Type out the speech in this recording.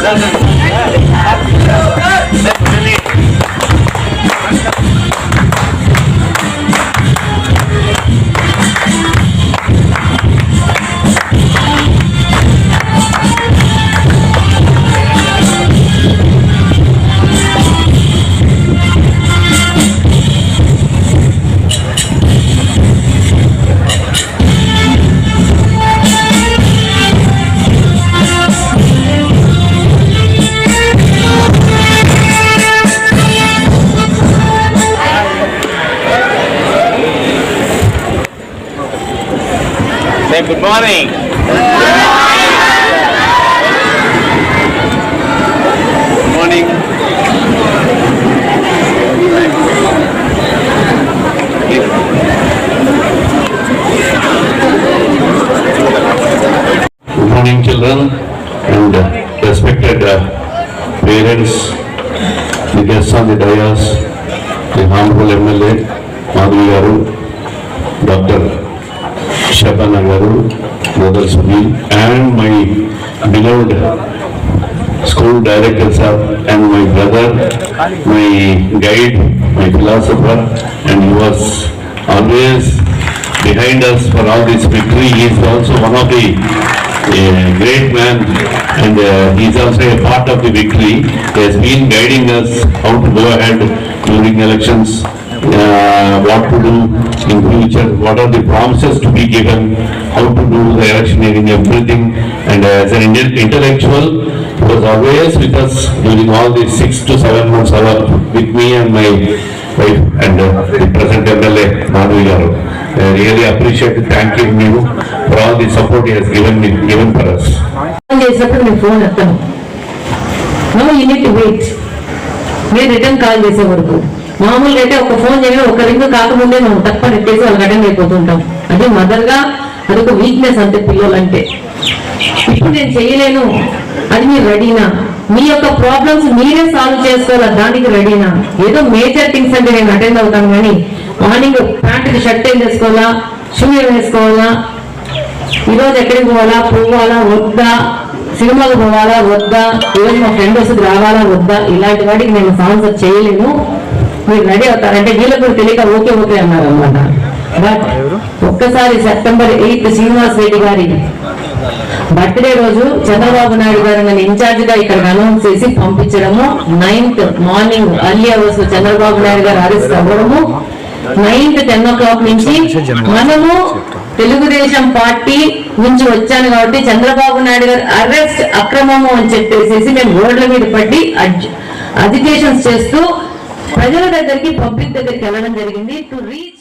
Seven. Good morning. Good morning. Good morning, children and uh, respected uh, parents, the guests on the dais, the honorable MLA, Madhu Garu, Dr. Shabana Garu, Brother Sunil, and my beloved school director sir, and my brother, my guide, my philosopher, and he was always behind us for all this victory. He is also one of the uh, great man and uh, he is also a part of the victory. He has been guiding us how to go ahead during elections, what to do in future, what are the promises to be given, how to do the electioneering, everything. And uh, as an Indian intellectual, he was always with us during all these six to seven months hour with me and my wife and uh, the present MLA, Madhu Garu. I really appreciate it, thanking you for all the support he has given me, given for us. Phone చేసినప్పుడు నేను phone ఎత్తాను no unit weight నేను return call చేసే వరకు మామూలుగా అయితే ఒక phone చేయడం ఒక రింగ్ కాకముందే మనం తప్ప నెట్టేసి వాళ్ళకి అటెండ్ అయిపోతుంటాం. అదే మదర్గా అదొక వీక్నెస్ అంతే పిల్లలంటే. ఇప్పుడు నేను చేయలేను. అది మీరు రెడీనా? మీ యొక్క ప్రాబ్లమ్స్ మీరే సాల్వ్ చేసుకోవాలా? దానికి రెడీనా? ఏదో మేజర్ థింగ్స్ అంటే నేను అటెండ్ అవుతాను కానీ మార్నింగ్ ప్యాంటుకి షర్ట్ ఏం చేసుకోవాలా షూ ఏం వేసుకోవాలా? ఈరోజు ఎక్కడికి పోవాలా? పోవాలా? వద్దా? సినిమాలు పోవాలా? వద్దా? ఈరోజు మా ఫ్రెండ్ వస్తుంది రావాలా? వద్దా? ఇలాంటి వాటికి నేను సాన్సర్ చేయలేను. మీరు రెడీ అవుతారంటే వీళ్ళకి కూడా తెలియక ఓకే ఓకే అన్నారు అనమాట బట్ ఒక్కసారి సెప్టెంబర్ ఎయిత్ శ్రీనివాస్ రెడ్డి గారి బర్త్డే రోజు చంద్రబాబు నాయుడు గారు నన్ను ఇన్ఛార్జ్గా ఇక్కడ అనౌన్స్ చేసి పంపించడము. నైన్త్ మార్నింగ్ అర్లీ అవర్స్లో చంద్రబాబు నాయుడు గారు అరెస్ట్ అవ్వడము. నైన్త్ టెన్ ఓ క్లాక్ నుంచి మనము తెలుగుదేశం పార్టీ నుంచి వచ్చాను కాబట్టి చంద్రబాబు నాయుడు గారు అరెస్ట్ అక్రమము అని చెప్పేసి మేము రోడ్ల మీద పట్టి అజిటేషన్స్ చేస్తూ ప్రజల దగ్గరికి పబ్లిక్ దగ్గరికి వెళ్ళడం జరిగింది. To reach